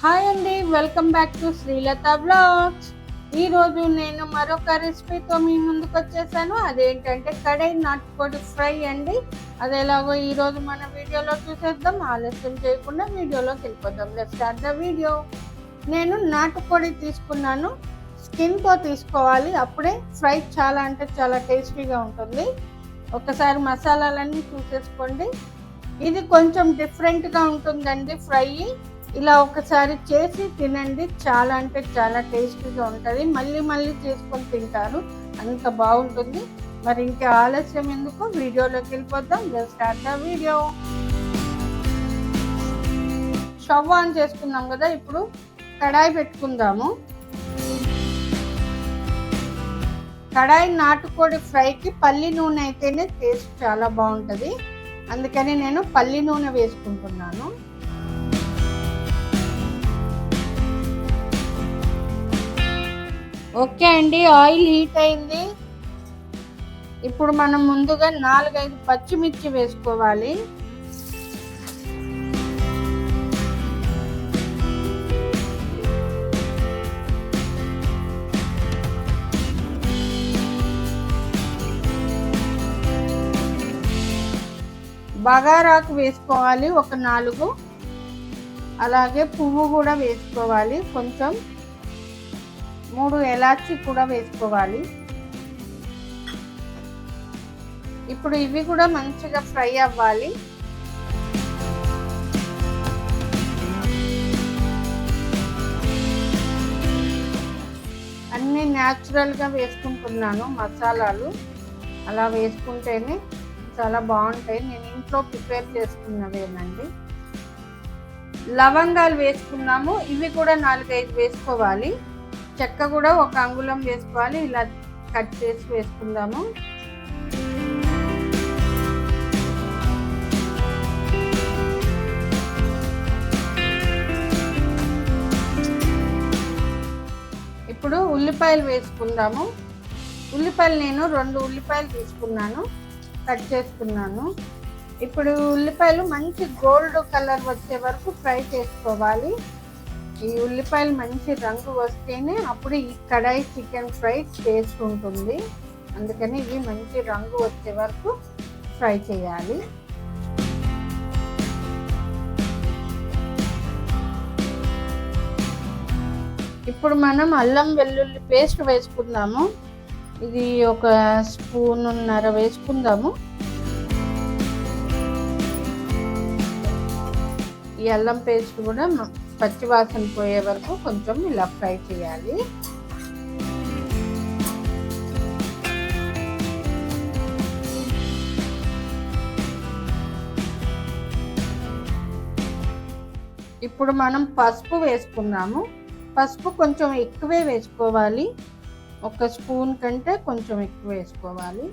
Hi అండి welcome back to Srilatha blogs. ఈరోజు నేను మరొక రెసిపీతో మీ ముందుకు వచ్చేసాను. అదేంటంటే కడాయి నాటుకోడి ఫ్రై అండి. అది ఎలాగో ఈరోజు మన వీడియోలో చూసేద్దాం. ఆలస్యం చేయకుండా వీడియోలోకి వెళ్ళిపోదాం. లెట్ స్టార్ట్ ద వీడియో నేను నాటుకోడి తీసుకున్నాను. స్కిన్తో తీసుకోవాలి. అప్పుడే ఫ్రై చాలా అంటే చాలా టేస్టీగా ఉంటుంది. ఒకసారి మసాలాలన్నీ చూసేసుకోండి. ఇది కొంచెం డిఫరెంట్గా ఉంటుందండి ఫ్రై. ఇలా ఒకసారి చేసి తినండి. చాలా అంటే చాలా టేస్టీగా ఉంటుంది. మళ్ళీ మళ్ళీ చేసుకొని తింటారు. అంత బాగుంటుంది. మరి ఇంకా ఆలస్యం ఎందుకు? వీడియోలోకి వెళ్ళిపోద్దాం start the video stove on చేసుకున్నాం కదా ఇప్పుడు కడాయి పెట్టుకుందాము. కడాయి నాటుకోడి ఫ్రైకి పల్లి నూనె అయితేనే టేస్ట్ చాలా బాగుంటుంది. అందుకని నేను పల్లి నూనె వేసుకుంటున్నాను. ఓకే అండి ఆయిల్ హీట్ అయింది. ఇప్పుడు మనం ముందుగా నాలుగైదు పచ్చిమిర్చి వేసుకోవాలి. బగారాకు వేసుకోవాలి ఒక నాలుగు. అలాగే పువ్వు కూడా వేసుకోవాలి కొంచెం. మూడు ఎలాచి కూడా వేసుకోవాలి. ఇప్పుడు ఇవి కూడా మంచిగా ఫ్రై అవ్వాలి. అన్నీ న్యాచురల్గా వేసుకుంటున్నాను మసాలాలు. అలా వేసుకుంటేనే చాలా బాగుంటాయి. నేను ఇంట్లో ప్రిపేర్ చేసుకున్నవేనండి. లవంగాలు వేసుకున్నాము. ఇవి కూడా నాలుగైదు వేసుకోవాలి. చెక్క కూడా ఒక అంగుళం వేసుకోవాలి ఇలా కట్ చేసి వేసుకుందాము. ఇప్పుడు ఉల్లిపాయలు వేసుకుందాము. ఉల్లిపాయలు నేను రెండు ఉల్లిపాయలు తీసుకున్నాను కట్ చేసుకున్నాను ఇప్పుడు ఉల్లిపాయలు మంచి గోల్డ్ కలర్ వచ్చే వరకు ఫ్రై చేసుకోవాలి. ఈ ఉల్లిపాయలు మంచి రంగు వస్తేనే అప్పుడు ఈ కడాయి చికెన్ ఫ్రై టేస్ట్ ఉంటుంది. అందుకని ఇవి మంచి రంగు వచ్చే వరకు ఫ్రై చేయాలి. ఇప్పుడు మనం అల్లం వెల్లుల్లి పేస్ట్ వేసుకుందాము. ఇది ఒక స్పూన్నర వేసుకుందాము. ఈ అల్లం పేస్ట్ కూడా పచ్చివాసన పోయే వరకు కొంచెం ఇలా ఫ్రై చేయాలి. ఇప్పుడు మనం పసుపు వేసుకున్నాము. పసుపు కొంచెం ఎక్కువే వేసుకోవాలి. ఒక స్పూన్ కంటే కొంచెం ఎక్కువ వేసుకోవాలి.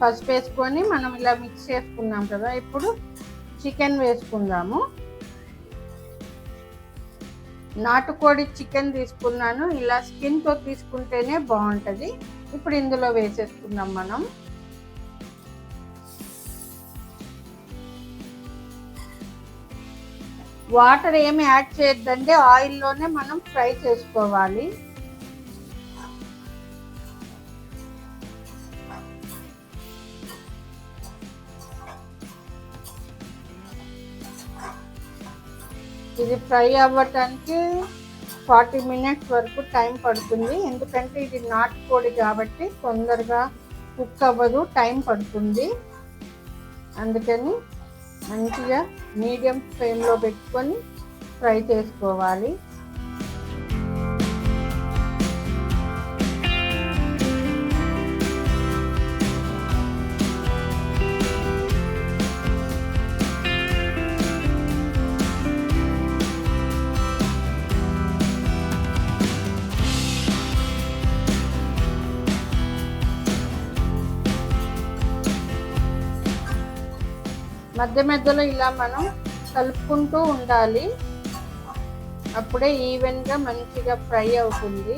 పసుపు వేసుకొని మనం ఇలా మిక్స్ చేసుకున్నాం కదా ఇప్పుడు చికెన్ వేసుకుందాము. నాటుకోడి చికెన్ తీసుకున్నాను ఇలా స్కిన్తో తీసుకుంటేనే బాగుంటుంది. ఇప్పుడు ఇందులో వేసేసుకుందాం మనం. వాటర్ ఏమి యాడ్ చేయొద్దండి ఆయిల్లోనే మనం ఫ్రై చేసుకోవాలి. ఇది ఫ్రై అవ్వటానికి ఫార్టీ మినిట్స్ వరకు టైం పడుతుంది. ఎందుకంటే ఇది నాటుకోడి కాబట్టి తొందరగా కుక్ అవ్వదు టైం పడుతుంది. అందుకని మంచిగా మీడియం ఫ్లేమ్లో పెట్టుకొని ఫ్రై చేసుకోవాలి. మధ్య మధ్యలో ఇలా మనం కలుపుకుంటూ ఉండాలి. అప్పుడే ఈవెన్గా మంచిగా ఫ్రై అవుతుంది.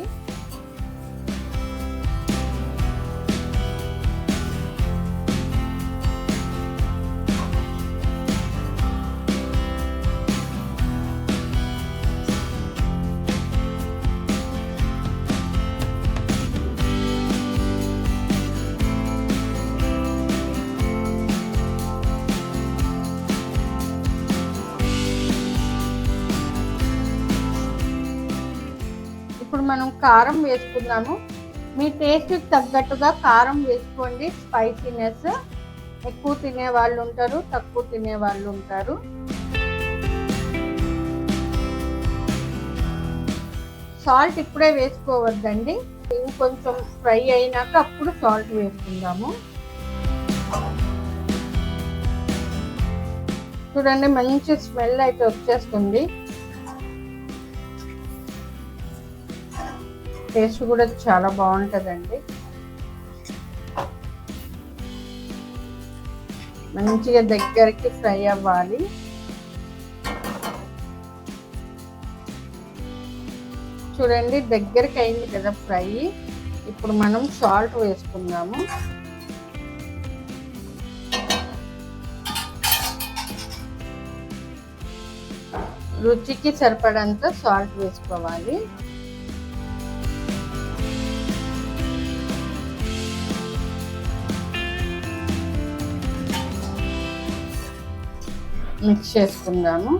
మనం కారం వేసుకుందాము. మీ టేస్ట్కి తగ్గట్టుగా కారం వేసుకోండి. స్పైసీనెస్ ఎక్కువ తినే వాళ్ళు ఉంటారు తక్కువ తినే వాళ్ళు ఉంటారు. సాల్ట్ ఇప్పుడే వేసుకోవద్దండి. ఇంకొంచెం ఫ్రై అయినాక అప్పుడు సాల్ట్ వేసుకుందాము. చూడండి మంచి స్మెల్ అయితే వచ్చేస్తుంది. టేస్ట్ కూడా చాలా బాగుంటుందండి. మంచిగా దగ్గరికి ఫ్రై అవ్వాలి. చూడండి దగ్గరికి అయింది కదా ఫ్రై. ఇప్పుడు మనం సాల్ట్ వేసుకుందాము. రుచికి సరిపడంత సాల్ట్ వేసుకోవాలి. మిక్స్ చేసుకుందాము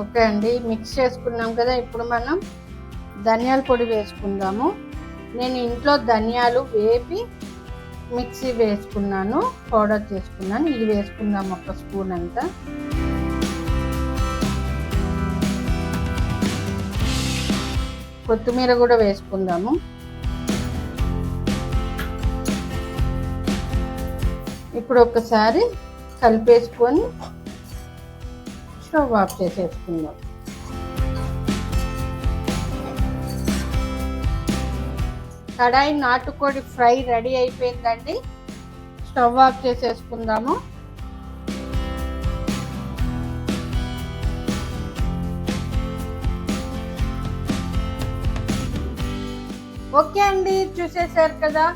ఓకే అండి మిక్స్ చేసుకున్నాం కదా ఇప్పుడు మనం ధనియాల పొడి వేసుకుందాము. నేను ఇంట్లో ధనియాలు వేపి మిక్సీ వేసుకున్నాను పౌడర్ చేసుకున్నాను. ఇది వేసుకుందాం ఒక స్పూన్ అంతా. కొత్తిమీర కూడా వేసుకుందాము. ఇప్పుడు ఒకసారి కలిపేసుకొని స్టవ్ ఆఫ్ చేసేసుకుందాం. కడాయి నాటుకోడి ఫ్రై రెడీ అయిపోయిందండి. స్టవ్ ఆఫ్ చేసేసుకుందాము. ఓకే అండి చూసేసారు కదా?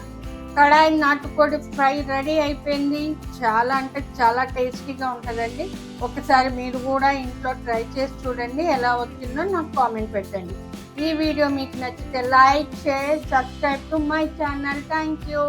కడాయి నాటుకోడి ఫ్రై రెడీ అయిపోయింది. చాలా అంటే చాలా టేస్టీగా ఉంటుందండి. ఒకసారి మీరు కూడా ఇంట్లో ట్రై చేసి చూడండి ఎలా వచ్చిందో నాకు కామెంట్ పెట్టండి. ఈ వీడియో మీకు నచ్చితే like share subscribe to my channel. Thank you.